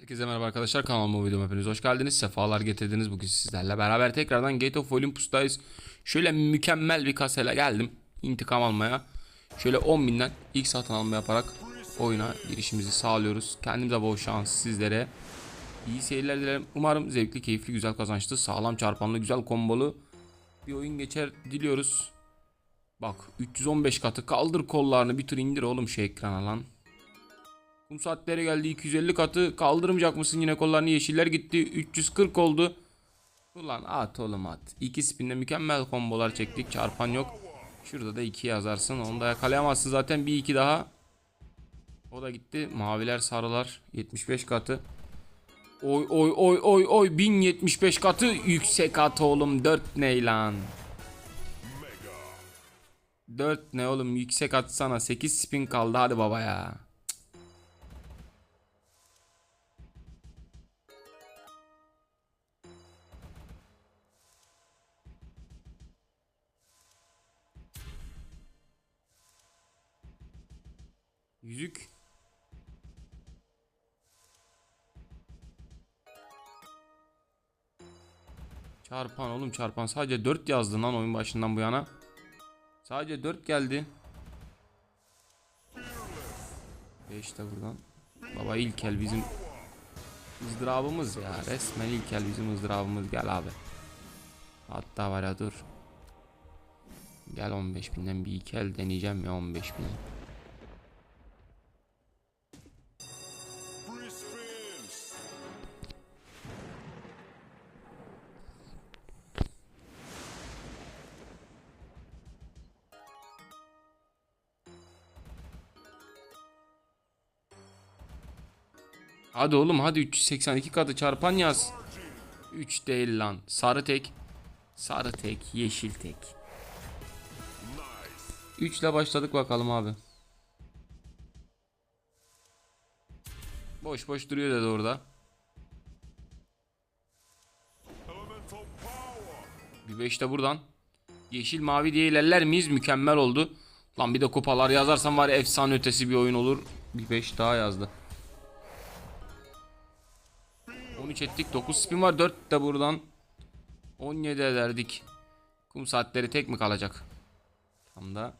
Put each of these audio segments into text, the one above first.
Herkese merhaba arkadaşlar kanalıma videoma hepiniz hoş geldiniz. Sefalar getirdiniz bugün sizlerle beraber tekrardan Gate of Olympus'tayız. Şöyle mükemmel bir kasayla geldim intikam almaya. Şöyle 10 binden ilk satın alma yaparak oyuna girişimizi sağlıyoruz. Kendimize bol şans sizlere. İyi seyirler dilerim. Umarım zevkli, keyifli, güzel kazançlı, sağlam çarpanlı, güzel kombolu bir oyun geçer diliyoruz. Bak 315 katı kaldır kollarını bir tur indir oğlum şu ekrana lan. Kum saatleri geldi 250 katı kaldırmayacak mısın yine kollarını yeşiller gitti 340 oldu. Ulan at oğlum at. İki spinde mükemmel kombolar çektik çarpan yok. Şurada da 2 yazarsın onu da yakalayamazsın zaten bir iki daha. O da gitti maviler sarılar 75 katı. Oy oy oy oy oy 1075 katı yüksek at oğlum 4 ne lan. 4 ne oğlum yüksek atsana 8 spin kaldı hadi baba ya. Çarpan. Sadece 4 yazdın lan oyun başından bu yana. Sadece 4 geldi. 5 de buradan. Baba İlkel bizim ızdırabımız ya. Resmen İlkel bizim ızdırabımız. Gel abi. Hatta var ya dur. Gel 15 binden bir İlkel deneyeceğim ya 15 bin. Hadi oğlum hadi 382 katı çarpan yaz. 3 değil lan. Sarı tek. Sarı tek, yeşil tek. 3 ile başladık bakalım abi. Boş boş duruyor dedi orada. Bir 5 de buradan. Yeşil mavi diye ilerler miyiz? Mükemmel oldu. Lan bir de kupalar yazarsam var ya efsane ötesi bir oyun olur. Bir 5 daha yazdı. 13 ettik 9 spin var 4 de buradan 17 ederdik. Kum saatleri tek mi kalacak? Tam da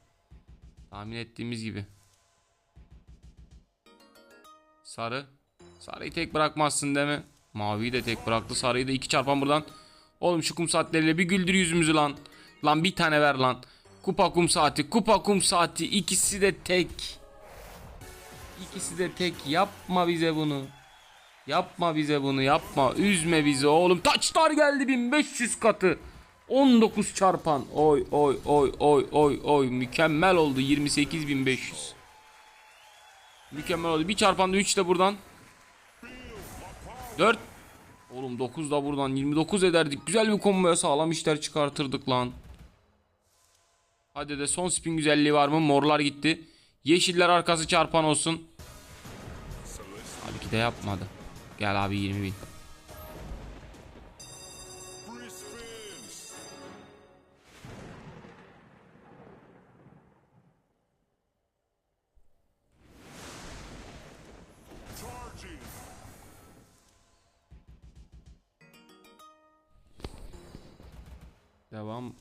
Tahmin ettiğimiz gibi. Sarı. Sarıyı tek bırakmazsın değil mi? Maviyi de tek bıraktı sarıyı da iki çarpan buradan. Oğlum şu kum saatleriyle bir güldür yüzümüzü lan. Lan bir tane ver lan. Kupa kum saati kupa kum saati. İkisi de tek. İkisi de tek. Yapma bize bunu Yapma bize bunu yapma. Üzme bizi oğlum. Taçlar geldi 1500 katı. 19 çarpan. Oy oy oy oy oy oy. Mükemmel oldu 28500. Mükemmel oldu. Bir çarpan da 3 de buradan. 4. Oğlum 9 da buradan 29 ederdik. Güzel bir komboya sağlam işler çıkartırdık lan. Hadi de son spin güzelliği var mı? Morlar gitti. Yeşiller arkası çarpan olsun. Halbuki de yapmadı. Gel abi 20 bin. Devam.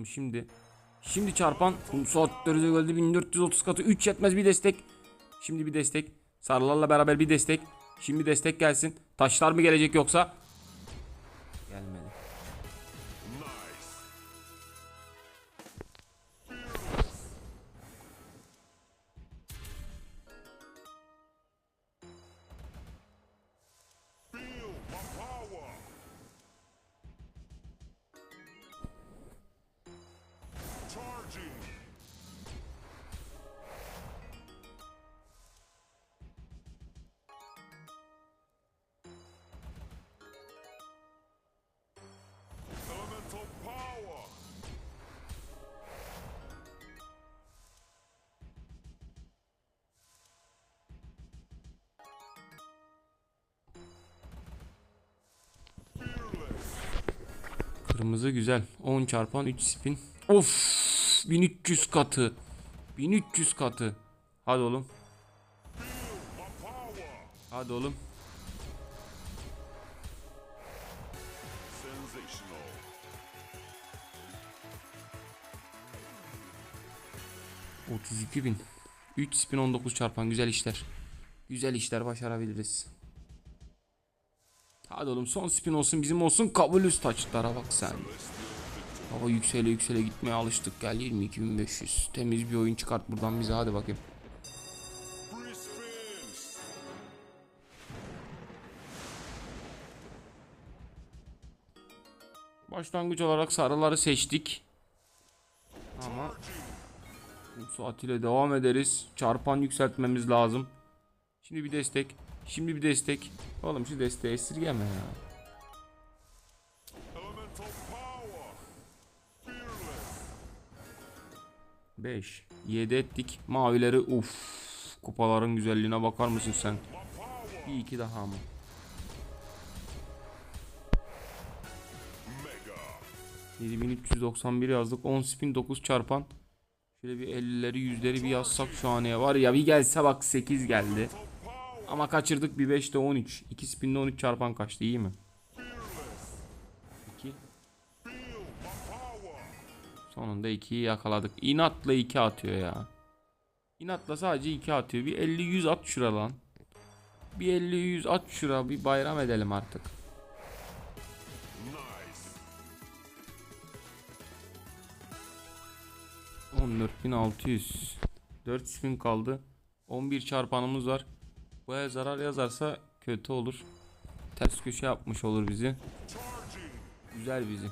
Oğlum şimdi. Şimdi çarpan kum saatleri de geldi 1430 katı 3 yetmez bir destek. Şimdi bir destek. Sarılarla beraber bir destek. Şimdi destek gelsin. Taşlar mı gelecek yoksa? Gelmedi Kırmızı güzel. 10 çarpan 3 spin. Of 1300 katı. 1300 katı. Hadi oğlum. Hadi oğlum. Sensational. ...32 bin. 3 spin 19 çarpan güzel işler. Güzel işler başarabiliriz. Hadi oğlum son spin olsun bizim olsun kabulüz taçlara bak sen. Hava yüksele yüksele gitmeye alıştık gel 22.500. Temiz bir oyun çıkart buradan bize hadi bakayım. Başlangıç olarak sarıları seçtik. Ama bu saat ile devam ederiz. Çarpan yükseltmemiz lazım. Şimdi bir destek. Şimdi bir destek. Oğlum şu desteği esirgeme ya. 5. 7 ettik. Mavileri uf. Kupaların güzelliğine bakar mısın sen? Bir iki daha mı? Mega. 7391 yazdık. 10 spin 9 çarpan. Şöyle bir 50'leri 100'leri bir yazsak şu haneye var ya bir gelse bak 8 geldi. Ama kaçırdık bir 5'te 13. 2 spinde 13 çarpan kaçtı iyi mi? 2. Sonunda 2'yi yakaladık. İnatla 2 atıyor ya. İnatla sadece 2 atıyor. Bir 50-100 at şura lan. Bir 50-100 at şura bir bayram edelim artık. Nice. 14600 4 spin kaldı 11 çarpanımız var Buraya zarar yazarsa kötü olur Ters köşe yapmış olur bizi. Güzel bizi.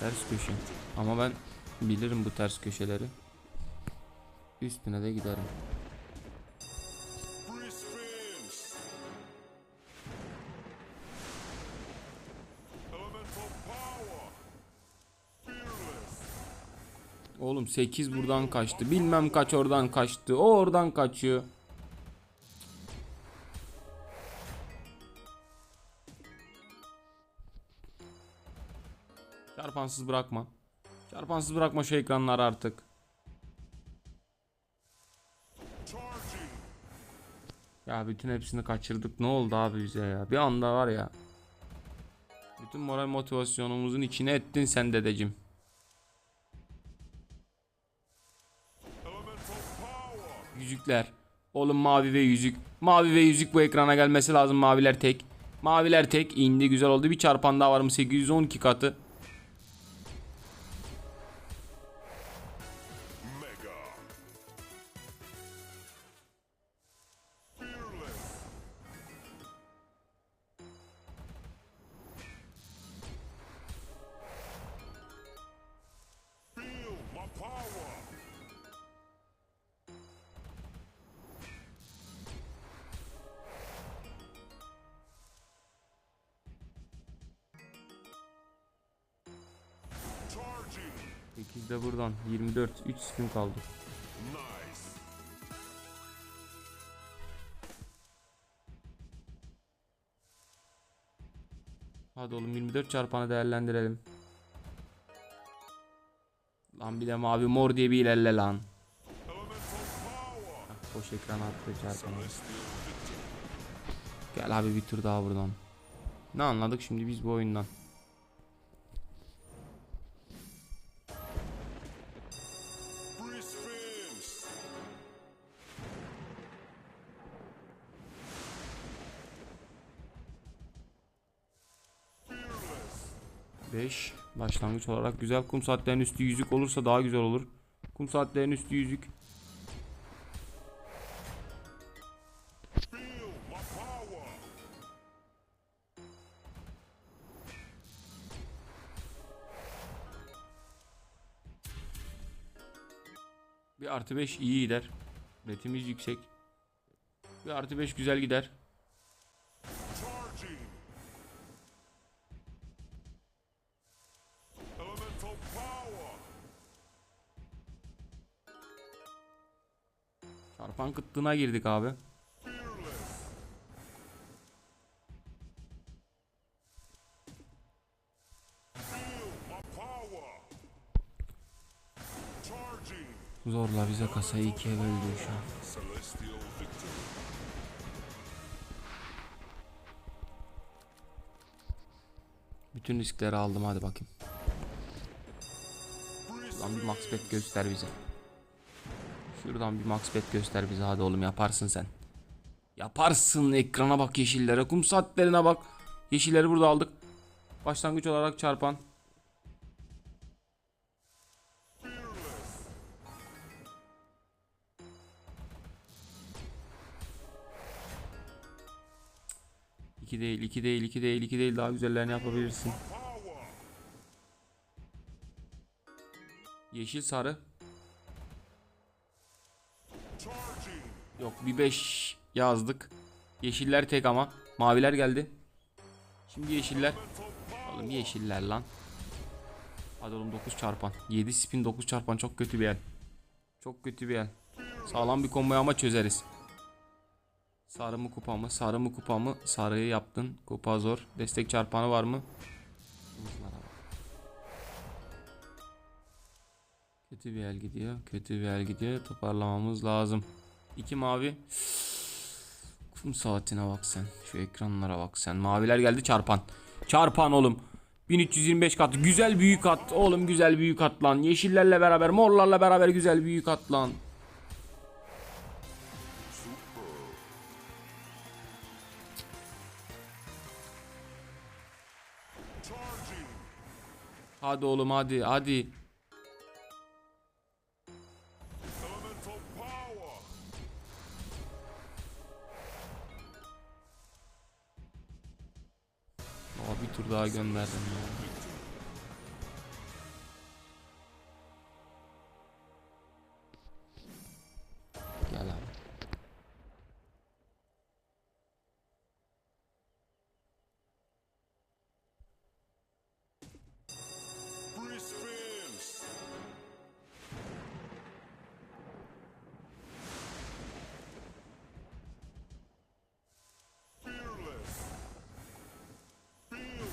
Ters köşe Ama ben bilirim bu ters köşeleri Üstüne de giderim Oğlum 8 buradan kaçtı Bilmem kaç oradan kaçtı O oradan kaçıyor Çarpansız bırakma Çarpansız bırakma şu ekranları artık. Ya bütün hepsini kaçırdık. Ne oldu abi bize ya? Bir anda var ya. Bütün moral motivasyonumuzun içine ettin sen dedeciğim. Yüzükler. Oğlum mavi ve yüzük. Mavi ve yüzük bu ekrana gelmesi lazım. Maviler tek. Maviler tek. indi güzel oldu. Bir çarpan daha var mı? 812 katı. 8 de buradan. 24. 3 spin kaldı. Hadi oğlum 24 çarpanı değerlendirelim. Lan bir de mavi mor diye bir ilerle lan. Boş ekran attı çarpanı. Gel abi bir tur daha buradan. Ne anladık şimdi biz bu oyundan? 5 başlangıç olarak güzel kum saatlerin üstü yüzük olursa daha güzel olur. Kum saatlerin üstü yüzük. Bir artı 5 iyi gider. Betimiz yüksek. Bir artı 5 güzel gider. Çarpan kıtlığına girdik abi. Zorla bize kasayı ikiye böldü şu an. Bütün riskleri aldım hadi bakayım. Lan bir max bet göster bize. Şuradan bir max bet göster bize hadi oğlum yaparsın sen. Yaparsın ekrana bak yeşillere kum saatlerine bak. Yeşilleri burada aldık. Başlangıç olarak çarpan. İki değil, iki değil, iki değil, iki değil. Daha güzellerini yapabilirsin. Yeşil sarı. Yok bir 5 yazdık. Yeşiller tek ama. Maviler geldi. Şimdi yeşiller. Oğlum yeşiller lan. Hadi oğlum 9 çarpan. 7 spin 9 çarpan çok kötü bir el. Çok kötü bir el. Sağlam bir komboyu ama çözeriz. Sarı mı kupa mı? Sarı mı kupa mı? Sarıyı yaptın. Kupa zor. Destek çarpanı var mı? Kötü bir el gidiyor. Kötü bir el gidiyor. Toparlamamız lazım. İki mavi. Kum saatine bak sen. Şu ekranlara bak sen. Maviler geldi çarpan. Çarpan oğlum. 1325 kat. Güzel büyük at. Oğlum güzel büyük at lan. Yeşillerle beraber, morlarla beraber güzel büyük at lan. Hadi oğlum hadi hadi. Bir tur daha gönderdim ya.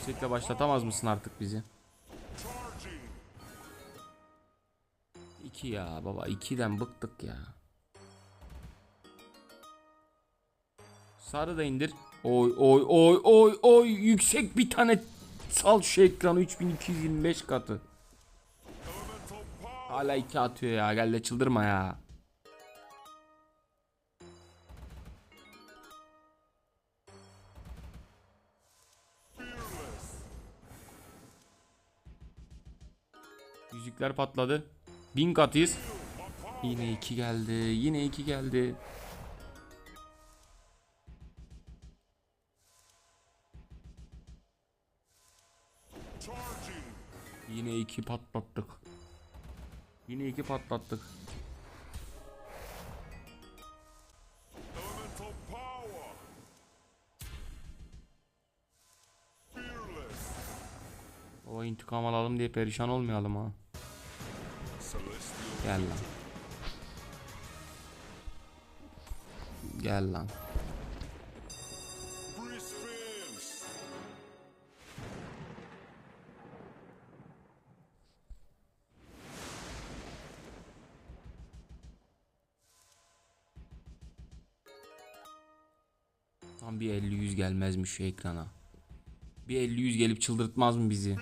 Yüksekle başlatamaz mısın artık bizi? Charging. 2 ya baba 2'den bıktık ya. Sarı da indir. Oy oy oy oy oy yüksek bir tane sal şu ekranı 3225 katı. Hala 2 atıyor ya gel de çıldırma ya. Yüzükler patladı. 1000 katıyız. Yine 2 geldi. Yine 2 geldi. Yine 2 patlattık. Yine 2 patlattık. O intikam alalım diye perişan olmayalım ha. Gel lan. Gel lan. Tam bir 50-100 gelmezmiş şu ekrana. Bir 50-100 gelip çıldırtmaz mı bizi?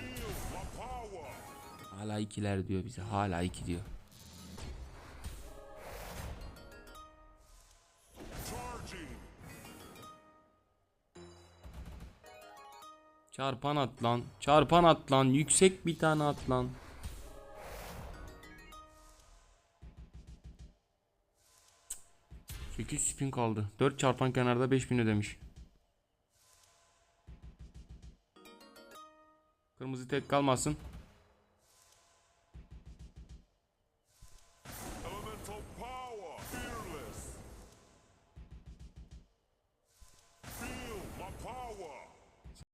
Hala ikiler diyor bize. Hala iki diyor. Çarpan at lan. Çarpan at lan. Yüksek bir tane at lan. Cık. 8 spin kaldı. 4 çarpan kenarda 5000 ödemiş. Kırmızı tek kalmasın.